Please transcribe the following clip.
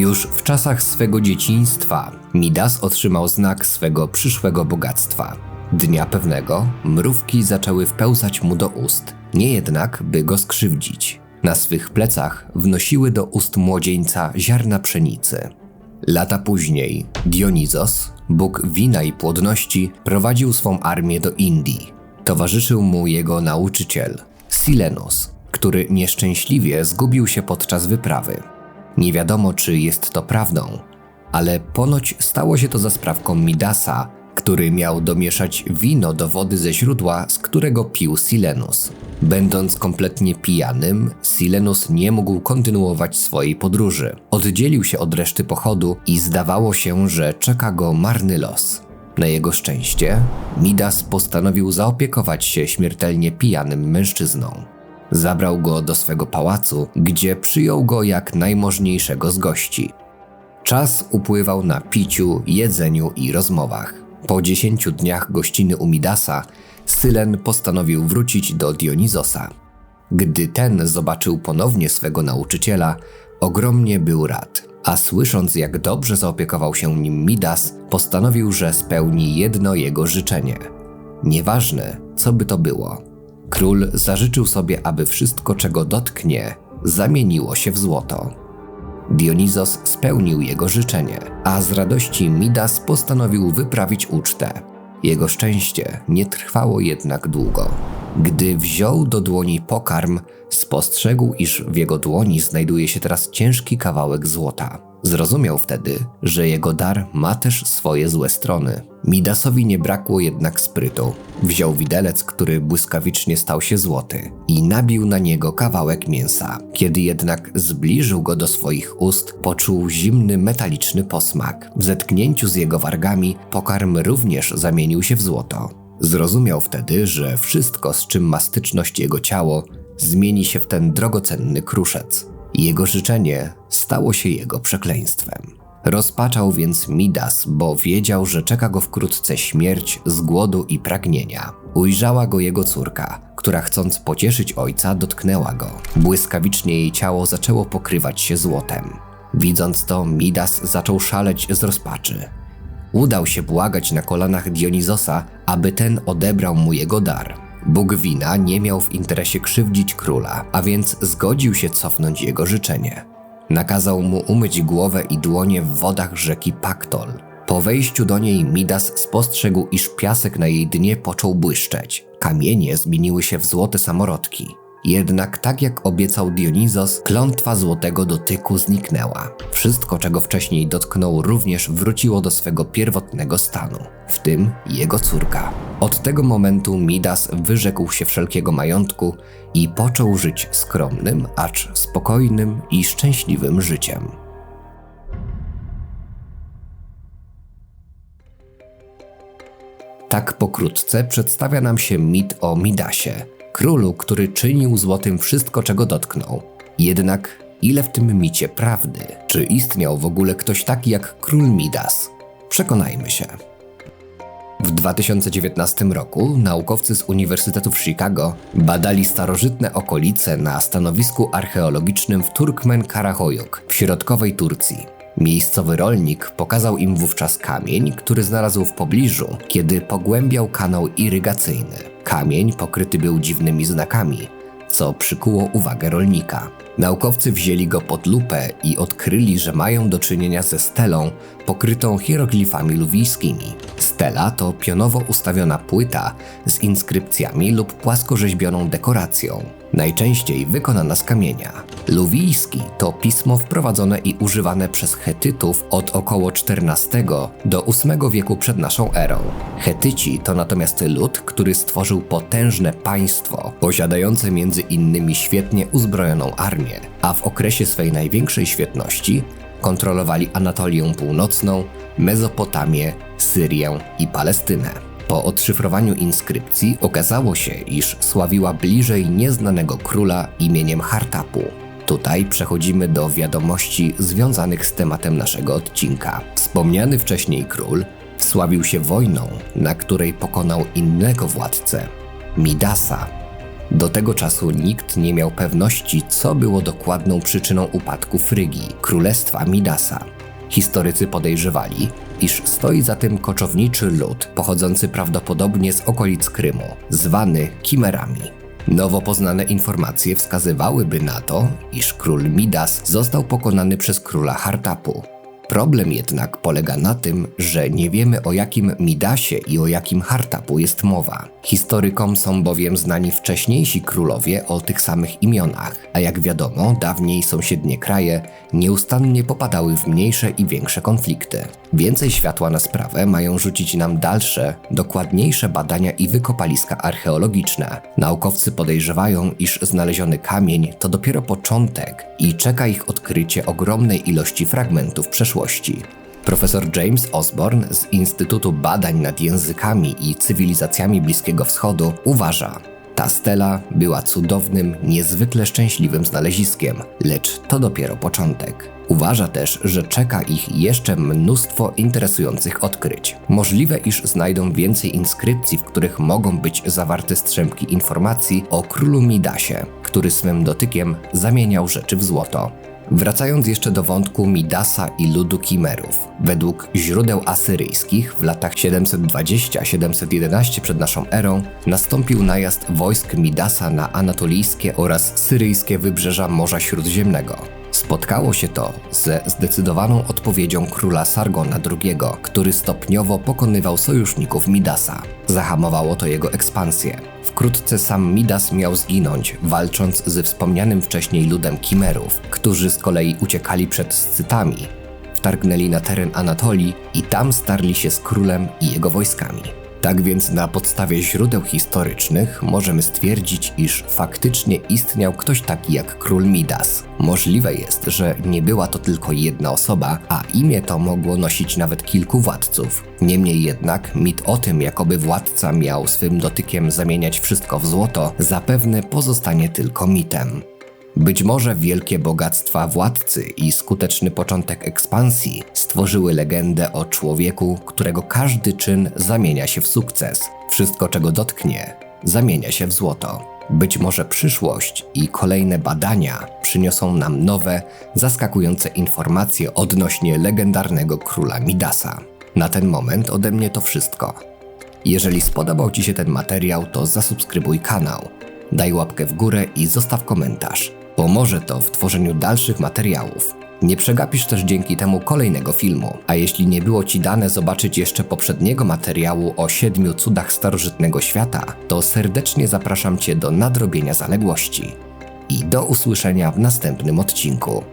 Już w czasach swego dzieciństwa Midas otrzymał znak swego przyszłego bogactwa. Dnia pewnego mrówki zaczęły wpełzać mu do ust, nie jednak, by go skrzywdzić. Na swych plecach wnosiły do ust młodzieńca ziarna pszenicy. Lata później Dionizos, bóg wina i płodności, prowadził swą armię do Indii. Towarzyszył mu jego nauczyciel, Silenus, który nieszczęśliwie zgubił się podczas wyprawy. Nie wiadomo, czy jest to prawdą, ale ponoć stało się to za sprawką Midasa, który miał domieszać wino do wody ze źródła, z którego pił Silenus. Będąc kompletnie pijanym, Silenus nie mógł kontynuować swojej podróży. Oddzielił się od reszty pochodu i zdawało się, że czeka go marny los. Na jego szczęście, Midas postanowił zaopiekować się śmiertelnie pijanym mężczyzną. Zabrał go do swego pałacu, gdzie przyjął go jak najmożniejszego z gości. Czas upływał na piciu, jedzeniu i rozmowach. Po dziesięciu dniach gościny u Midasa, Sylen postanowił wrócić do Dionizosa. Gdy ten zobaczył ponownie swego nauczyciela, ogromnie był rad, a słysząc jak dobrze zaopiekował się nim Midas, postanowił, że spełni jedno jego życzenie. Nieważne, co by to było. Król zażyczył sobie, aby wszystko, czego dotknie, zamieniło się w złoto. Dionizos spełnił jego życzenie, a z radości Midas postanowił wyprawić ucztę. Jego szczęście nie trwało jednak długo. Gdy wziął do dłoni pokarm, spostrzegł, iż w jego dłoni znajduje się teraz ciężki kawałek złota. Zrozumiał wtedy, że jego dar ma też swoje złe strony. Midasowi nie brakło jednak sprytu. Wziął widelec, który błyskawicznie stał się złoty i nabił na niego kawałek mięsa. Kiedy jednak zbliżył go do swoich ust, poczuł zimny metaliczny posmak. W zetknięciu z jego wargami pokarm również zamienił się w złoto. Zrozumiał wtedy, że wszystko, z czym ma styczność jego ciało, zmieni się w ten drogocenny kruszec. Jego życzenie stało się jego przekleństwem. Rozpaczał więc Midas, bo wiedział, że czeka go wkrótce śmierć z głodu i pragnienia. Ujrzała go jego córka, która chcąc pocieszyć ojca, dotknęła go. Błyskawicznie jej ciało zaczęło pokrywać się złotem. Widząc to, Midas zaczął szaleć z rozpaczy. Udał się błagać na kolanach Dionizosa, aby ten odebrał mu jego dar. Bóg wina nie miał w interesie krzywdzić króla, a więc zgodził się cofnąć jego życzenie. Nakazał mu umyć głowę i dłonie w wodach rzeki Paktol. Po wejściu do niej Midas spostrzegł, iż piasek na jej dnie począł błyszczeć. Kamienie zmieniły się w złote samorodki. Jednak tak jak obiecał Dionizos, klątwa złotego dotyku zniknęła. Wszystko, czego wcześniej dotknął, również wróciło do swego pierwotnego stanu, w tym jego córka. Od tego momentu Midas wyrzekł się wszelkiego majątku i począł żyć skromnym, acz spokojnym i szczęśliwym życiem. Tak pokrótce przedstawia nam się mit o Midasie – królu, który czynił złotym wszystko, czego dotknął. Jednak ile w tym micie prawdy? Czy istniał w ogóle ktoś taki jak król Midas? Przekonajmy się. W 2019 roku naukowcy z Uniwersytetu w Chicago badali starożytne okolice na stanowisku archeologicznym w Turkmen Karakoyuk w środkowej Turcji. Miejscowy rolnik pokazał im wówczas kamień, który znalazł w pobliżu, kiedy pogłębiał kanał irygacyjny. Kamień pokryty był dziwnymi znakami, co przykuło uwagę rolnika. Naukowcy wzięli go pod lupę i odkryli, że mają do czynienia ze stelą pokrytą hieroglifami luwijskimi. Stela to pionowo ustawiona płyta z inskrypcjami lub płaskorzeźbioną dekoracją najczęściej wykonana z kamienia. Luwijski to pismo wprowadzone i używane przez Hetytów od około XIV do VIII wieku przed naszą erą. Hetyci to natomiast lud, który stworzył potężne państwo, posiadające między innymi świetnie uzbrojoną armię, a w okresie swej największej świetności kontrolowali Anatolię Północną, Mezopotamię, Syrię i Palestynę. Po odszyfrowaniu inskrypcji okazało się, iż sławiła bliżej nieznanego króla imieniem Hartapu. Tutaj przechodzimy do wiadomości związanych z tematem naszego odcinka. Wspomniany wcześniej król wsławił się wojną, na której pokonał innego władcę Midasa. Do tego czasu nikt nie miał pewności, co było dokładną przyczyną upadku Frygii, królestwa Midasa. Historycy podejrzewali, iż stoi za tym koczowniczy lud pochodzący prawdopodobnie z okolic Krymu, zwany Kimerami. Nowo poznane informacje wskazywałyby na to, iż król Midas został pokonany przez króla Hartapu. Problem jednak polega na tym, że nie wiemy o jakim Midasie i o jakim Hartapu jest mowa. Historykom są bowiem znani wcześniejsi królowie o tych samych imionach, a jak wiadomo, dawniej sąsiednie kraje nieustannie popadały w mniejsze i większe konflikty. Więcej światła na sprawę mają rzucić nam dalsze, dokładniejsze badania i wykopaliska archeologiczne. Naukowcy podejrzewają, iż znaleziony kamień to dopiero początek i czeka ich odkrycie ogromnej ilości fragmentów przeszłości. Profesor James Osborne z Instytutu Badań nad Językami i Cywilizacjami Bliskiego Wschodu uważa, ta stela była cudownym, niezwykle szczęśliwym znaleziskiem, lecz to dopiero początek. Uważa też, że czeka ich jeszcze mnóstwo interesujących odkryć. Możliwe, iż znajdą więcej inskrypcji, w których mogą być zawarte strzępki informacji o królu Midasie, który swym dotykiem zamieniał rzeczy w złoto. Wracając jeszcze do wątku Midasa i ludu Kimerów. Według źródeł asyryjskich w latach 720-711 przed naszą erą nastąpił najazd wojsk Midasa na anatolijskie oraz syryjskie wybrzeża Morza Śródziemnego. Spotkało się to ze zdecydowaną odpowiedzią króla Sargona II, który stopniowo pokonywał sojuszników Midasa. Zahamowało to jego ekspansję. Wkrótce sam Midas miał zginąć, walcząc ze wspomnianym wcześniej ludem Kimerów, którzy z kolei uciekali przed Scytami. Wtargnęli na teren Anatolii i tam starli się z królem i jego wojskami. Tak więc na podstawie źródeł historycznych możemy stwierdzić, iż faktycznie istniał ktoś taki jak król Midas. Możliwe jest, że nie była to tylko jedna osoba, a imię to mogło nosić nawet kilku władców. Niemniej jednak mit o tym, jakoby władca miał swym dotykiem zamieniać wszystko w złoto, zapewne pozostanie tylko mitem. Być może wielkie bogactwa władcy i skuteczny początek ekspansji stworzyły legendę o człowieku, którego każdy czyn zamienia się w sukces. Wszystko, czego dotknie, zamienia się w złoto. Być może przyszłość i kolejne badania przyniosą nam nowe, zaskakujące informacje odnośnie legendarnego króla Midasa. Na ten moment ode mnie to wszystko. Jeżeli spodobał Ci się ten materiał, to zasubskrybuj kanał, daj łapkę w górę i zostaw komentarz. Pomoże to w tworzeniu dalszych materiałów. Nie przegapisz też dzięki temu kolejnego filmu, a jeśli nie było Ci dane zobaczyć jeszcze poprzedniego materiału o siedmiu cudach starożytnego świata, to serdecznie zapraszam Cię do nadrobienia zaległości. I do usłyszenia w następnym odcinku.